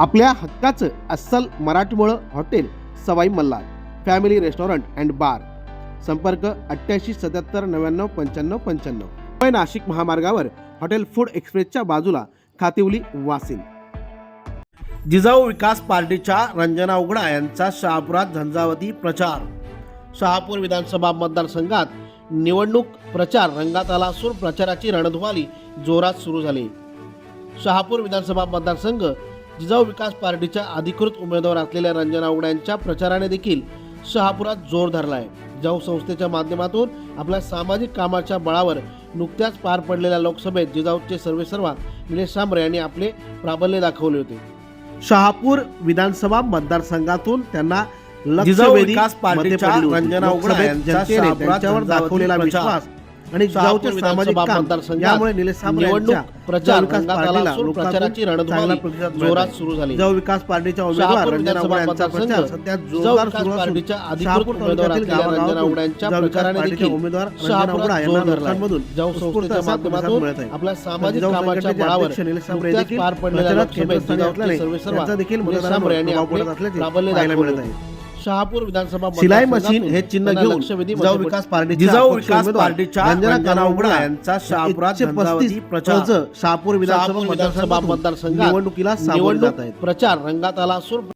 आपल्या हक्काचं अस्सल मराठमोळं hotel Sawai Malhar family restaurant and bar. संपर्क अठ्ठ्याऐंशी सत्याहत्तर नव्याण्णव पंच्याण्णव पंच्याण्णव. मुंबई नाशिक महामार्गावर हॉटेल फूड एक्सप्रेसच्या बाजूला खातिवली वासिन जिजाऊ विकास पार्टीच्या रंजना उगडा यांचा शहापुरात झंझावती प्रचार. शहापूर विधानसभा मतदारसंघात निवडणूक प्रचार रंगात आला असून प्रचाराची रणधुवाली जोरात सुरू झाली. शहापूर विधानसभा मतदारसंघ जिजाऊ विकास पार्टीच्या अधिकृत उमेदवार असलेल्या रंजना यांच्या प्रचाराने देखील शहापुरात जोर धरला आहे जिजाऊ संस्थेच्या माध्यमातून आपल्या सामाजिक कामाच्या बळावर नुकत्याच पार पडलेल्या लोकसभेत जिजाऊचे सर्वेसर्वा निलेश सांबरे यांनी आपले प्राबल्य दाखवले होते. शहापूर विधानसभा मतदारसंघातून त्यांना जिजाऊ विकास पार्टीच्या रंजना शहापुरात दाखवलेला विश्वास आणि जिजाऊचे सामाजिक काम यामुळे निलेश निवडणूक प्रचार प्रचाराची रणधुमाळी जोरात. सुरू झाली. जिजाऊ विकास पार्टीच्या उमेदवार रंजना यांचा प्रचार सध्या जोरदार सुरू पार्टीच्या अधिकृत रंजना प्रचाराने देखील उमेदवार रंजना यांना. लोकांमधून उत्स्फूर्त संस्थेच्या माध्यमातून मिळत आहे. आपल्या सामाजिक जिजाऊ कामाच्या बळावर नुकत्याच पार पडलेल्या लोकसभेत सर्वेसर्वा निलेश सांबरे यांनी आपले प्राबल्य दाखवले. शहापूर विधानसभा शिलाई मशीन हे चिन्ह घेऊन जिजाऊ विकास पार्टीच्या जिजाऊ विकास पार्टीच्या रंजना रंजना काना उगडा उगडा यांचा शहापुरात पस्तीस प्रचार. शहापूर विधानसभा मतदारसंघात निवडणुकीला सामोरे निवडणूक जात आहेत. प्रचार रंगात आला. असून